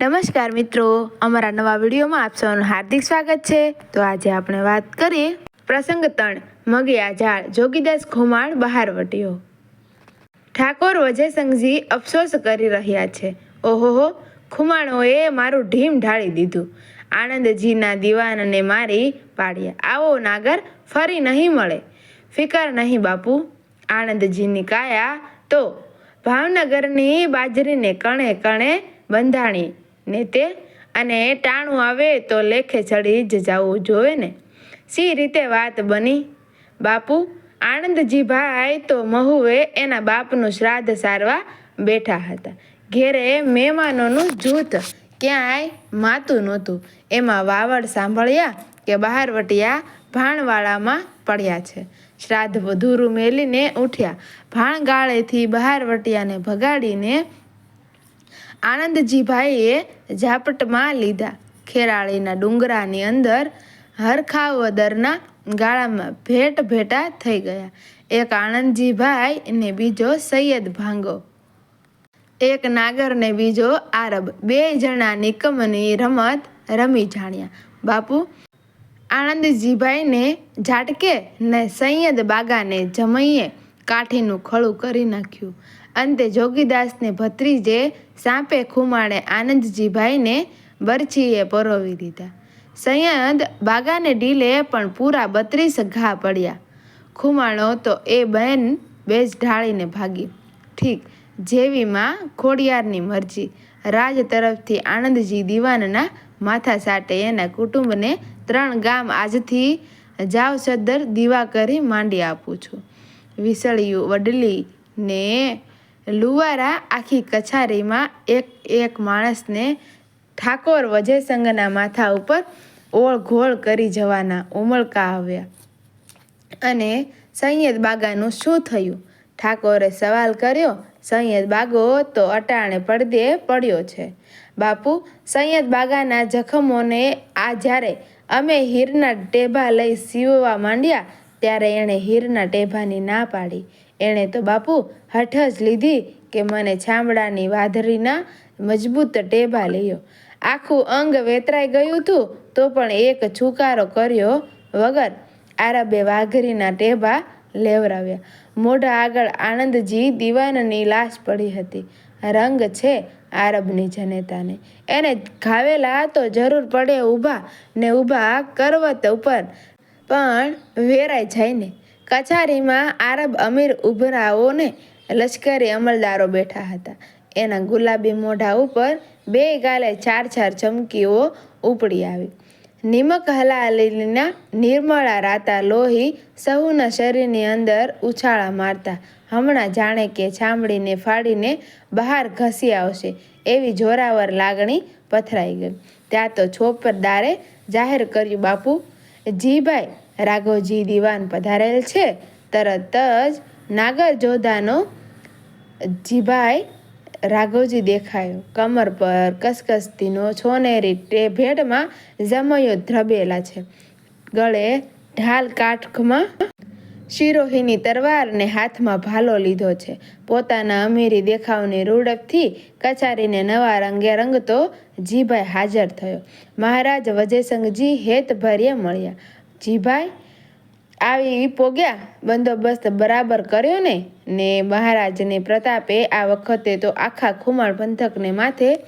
નમસ્કાર મિત્રો, અમારા નવા વિડીયોમાં આપ સૌનું હાર્દિક સ્વાગત છે. તો આજે આપણે વાત કરીએ પ્રસંગ ત્રણ, મગિયા ઝાડ, જોગીદાસ ખુમાણ બહાર વટ્યો. ઠાકોર વજયસંઘજી અફસોસ કરી રહ્યા છે. ઓહોહો ખુમાણોએ મારું ઢીમ ઢાળી દીધું. આનંદજીના દીવાનને મારી પાડ્યા આવો નાગર, ફરી નહીં મળે. ફિકર નહીં બાપુ. આનંદજીની કાયા તો ભાવનગરની બાજરીને કણે કણે બંધાણી ને તે અને ટાણું આવે તો લેખે ચડી જ જવું જોવે ને. સી રીતે વાત બની? બાપુ આનંદજીભાઈ તો મહુએ એના બાપનું શ્રાદ્ધ સારવા બેઠા હતા. ઘેરે મહેમાનોનું જૂથ ક્યાંય માતું નહોતું. એમાં વાવડ સાંભળ્યા કે બહારવટિયા ભાણવાળામાં પડ્યા છે. શ્રાદ્ધ વધુરું મેલીને ઉઠ્યા. ભાણગાળેથી બહારવટિયાને ભગાડીને આનંદજીભાઈએ ઝાપટમાં લીધા. ખેરાળીના ડુંગરાની અંદર હરખાવદરના ગાળામાં ભેટ ભેટા થઈ ગયા. એક આનંદજીભાઈ ને બીજો સૈયદ ભાંગો. એક નાગર ને બીજો આરબ. બે જણા નિકમની રમત રમી જાણ્યા. બાપુ, આનંદજીભાઈને ઝાટકે ને સૈયદ બાગાને જમૈયે કાઠીનું ખળું કરી નાખ્યું. અંતે જોગીદાસને ભત્રીજે સાપે ખુમાણે આનંદજીભાઈને બરછીએ પરોવી દીધા. સૈયદ બાગાને ડીલે પણ પૂરા બત્રીસ ઘા પડ્યા. ખુમાણો તો એ બહેન બેજ ઢાળીને ભાગી ઠીક, જેવીમાં ખોડિયારની મરજી. રાજ તરફથી આનંદજી દીવાનના માથા સાટે એના કુટુંબને ત્રણ ગામ આજથી જાવ સદ્દર દીવા કરી માંડી આપું છું. વિસળિયું વડલી ને લુવારા આખી કછારીમાં એક એક માણસને ઠાકોર વજયસંગના માથા ઉપર ઓળ ઘોળ કરી જવાના ઉમળકા આવ્યા. અને સૈયદ બાગાનું શું થયું? ઠાકોરે સવાલ કર્યો, સૈયદ બાગો તો અટાણે પડદે પડ્યો છે. બાપુ, સૈયદ બાગાના જખમોને આ જ્યારે અમે હીરના ટેભા લઈ સીવવા માંડ્યા, ત્યારે એણે હીરના ટેભાની ના પાડી. એણે તો બાપુ હઠ જ લીધી કે મને છામડાની વાધરીના મજબૂત ટેભા લ્યો. આખું અંગ વેતરાઈ ગયું હતું તો પણ એક છુકારો કર્યો વગર આરબે વાઘરીના ટેભા લેવરાવ્યા. મોઢા આગળ આનંદજી દીવાનની લાશ પડી હતી. રંગ છે આરબની જનેતાને. એને ઘાવેલા તો જરૂર પડે ઊભા ને ઊભા કરવત ઉપર. પણ વેરાઈ જાય ને કચારીમાં આરબ અમીર ઉભરાઓને લશ્કરી અમલદારો બેઠા હતા. એના ગુલાબી મોઢા ઉપર બે ગાલે ચાર ચાર ચમકીઓ ઉપડી આવી. નિમક હલાલીના નિર્મળા રાતા લોહી સહુના શરીરની અંદર ઉછાળા મારતા. હમણાં જાણે કે ચામડીને ફાડીને બહાર ઘસી આવશે એવી જોરાવર લાગણી પથરાઈ ગઈ. ત્યાં તો છોપરદારે જાહેર કર્યું, બાપુ, જીભાઈ રાઘવજી દિવાન પધારેલ છે. તરત જ નાગર જોધાનો જીભાઈ રાઘવજી દેખાયો. કમર પર કસકસતીનો છોનેરી તે ભેટમાં જમયો ધ્રબેલા છે. ગળે ઢાલ કાઠમાં શિરોહીની તરવારને હાથમાં ભાલો લીધો છે. પોતાના અમીરી દેખાવની રૂડપથી કચારીને નવા રંગે રંગતો જીભાઈ હાજર થયો. મહારાજ વજયસંઘજી હેત ભર્યા મળ્યા. જીભાઈ, આવી પોગ્યા, બંદોબસ્ત બરાબર કર્યો ને? ને મહારાજને પ્રતાપે આ વખતે તો આખા ખુમાણ પંથકને માથે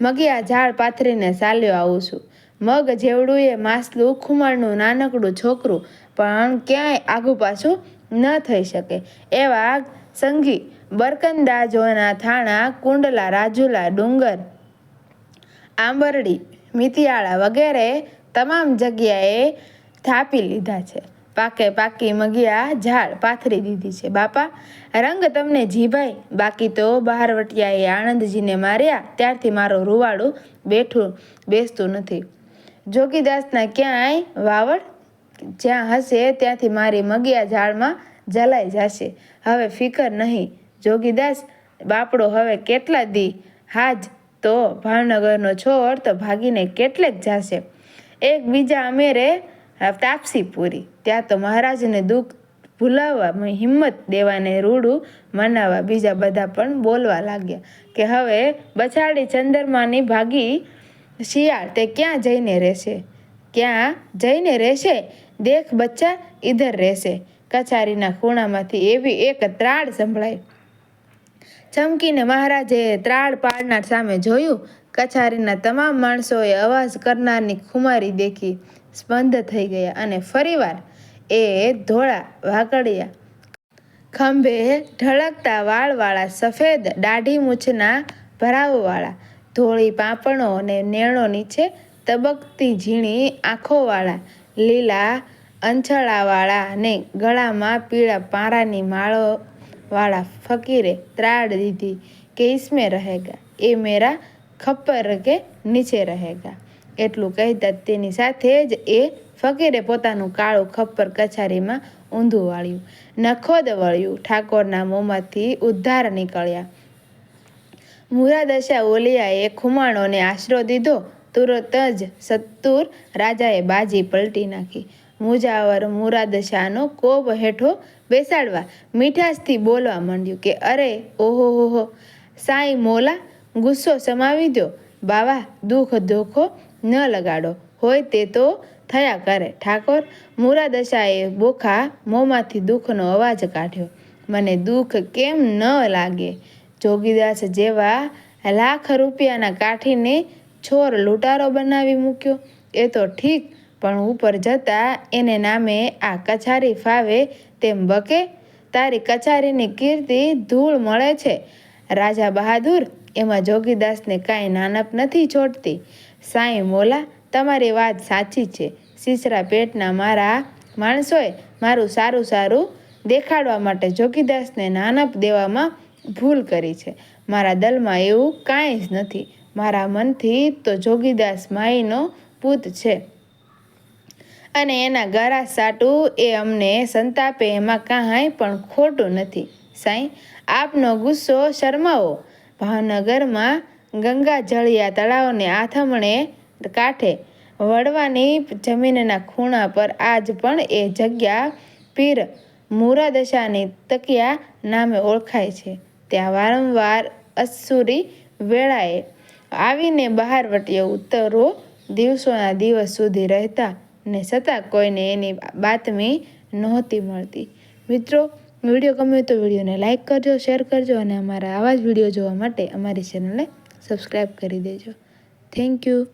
મગિયા ઝાડ પાથરીને ચાલ્યો આવું છું. મગ જેવડું એ માસલું, ખુમાણનું નાનકડું છોકરું, પણ ક્યાંય આગુ પાછું ન થઈ શકે. એવા સંઘી બરકંદાજોના થાણા, કુંડલા, રાજુલા, ડુંગર, આંબરડી, મિતિયાળા વગેરે તમામ જગ્યાએ થાપી લીધા છે. પાકે પાકી મગિયા ઝાડ પાથરી દીધી છે. બાપા, રંગ તમને જીભાઈ બાકી તો બહારવટિયાએ આનંદજીને માર્યા. ત્યારથી મારો રૂવાડું બેઠું બેસતું નથી. જોગીદાસના ક્યાંય વાવડ જ્યાં હશે ત્યાંથી મારી મગિયા ઝાડમાં જલાઈ જશે. હવે ફિકર નહીં. જોગીદાસ, બાપડો હવે કેટલા દી? હાજ તો ભાવનગરનો છોડ તો ભાગીને કેટલેક જશે. એકબીજા અમેરે તાપસી પૂરી. ત્યાં તો મહારાજને દુઃખ ભૂલાવવા હિંમત દેવાને રૂડું મનાવવા બીજા બધા પણ બોલવા લાગ્યા કે હવે બછાડી ચંદ્રમાની ભાગી શિયાળ તે ક્યાં જઈને રહેશે? ક્યાં જઈને રહેશે? દેખ બચ્ચા, ઈધર રહેશે. કચારીના ખૂણામાંથી એવી એક ત્રાડ સંભળાઈ ચમકીને મહારાજે ત્રાડ પાડનાર સામે જોયું. કચારીના તમામ માણસોએ અવાજ કરનારની ખુમારી દેખી. સ્પંદ થઈ ગયા અને ફરીવાર એ ધોળા વાકડ્યા ખંભે ઢળકતા વાળવાળા સફેદ દાઢી મૂછના ભરાવવાળા ધોળી પાંપણો અને નેણો નીચે તબકતી ઝીણી આંખોવાળા લીલા અંછળાવાળા અને ગળામાં પીળા પારાની માળો વાળા ફકીરે ત્રાડ દીધી કે ઇસમે રહેગા. એ મેરા ખપ્પર કે નીચે રહેગા. એટલું કહેતા તેની સાથે જ એ ફકીરે પોતાનું કાળું ખપ્પર કછારીમાં ઊંધું વાળ્યું. નખોદ વળ્યું, ઠાકોરના મોંમાંથી ઉદ્ધાર નીકળ્યા. મુરાદશા ઓલિયાએ ખુમાણોને આશરો દીધો, તુરત જ સત્તુર રાજાએ બાજી પલટી નાખી. મુજાવર મુરાદશાનો કોપ હેઠો બેસાડવા મીઠાશથી બોલવા માંડ્યું કે, અરે, ઓહો, હો હો મોલા, ગુસ્સો સમાવી દો બાવા, દુઃખ, ધોખો ન લગાડો. હોય તે તો થયા કરે. ઠાકોર મુરાદશાએ બોખા મોંમાંથી દુઃખનો અવાજ કાઢ્યો. મને દુઃખ કેમ ન લાગે? જોગીદાસ જેવા લાખ રૂપિયાના કાઠીને છોર લૂંટારો બનાવી મૂક્યો. એ તો ઠીક, પણ ઉપર જતા એને નામે આ કછારી ફાવે તેમ બકે. તારી કચારીની કીર્તિ ધૂળ મળે છે. રાજા બહાદુર, એમાં જોગીદાસને કાંઈ નાનપ નથી છોડતી. સાંઈ મોલા, તમારી વાત સાચી છે. સીસરા પેટના મારા માણસોએ મારું સારું સારું દેખાડવા માટે જોગીદાસને નાનપ દેવામાં ભૂલ કરી છે. મારા દલમાં એવું કાંઈ જ નથી. મારા મનથી તો જોગીદાસ માઈનો પૂત છે. અને એના ગરા સાટું એ અમને સંતાપે એમાં કાંઈ પણ ખોટું નથી. સાંઈ, આપનો ગુસ્સો શરમાવો. ભાવનગરમાં ગંગા જળિયા તળાવને આથમણે કાંઠે વડવાની જમીનના ખૂણા પર આજ પણ એ જગ્યા પીર મુરાદશાની તકિયા નામે ઓળખાય છે. ત્યાં વારંવાર અસુરી વેળાએ આવીને બહાર વટીએ ઉત્તરો દિવસોના દિવસ સુધી રહેતા ને છતાં કોઈને એની બાતમી નહોતી મળતી. મિત્રો, વીડિયો ગમ્યો તો વિડીયોને લાઇક કરજો, શેર કરજો અને અમારા આવા જ વીડિયો જોવા માટે અમારી ચેનલને સબસ્ક્રાઈબ કરી દેજો. Thank you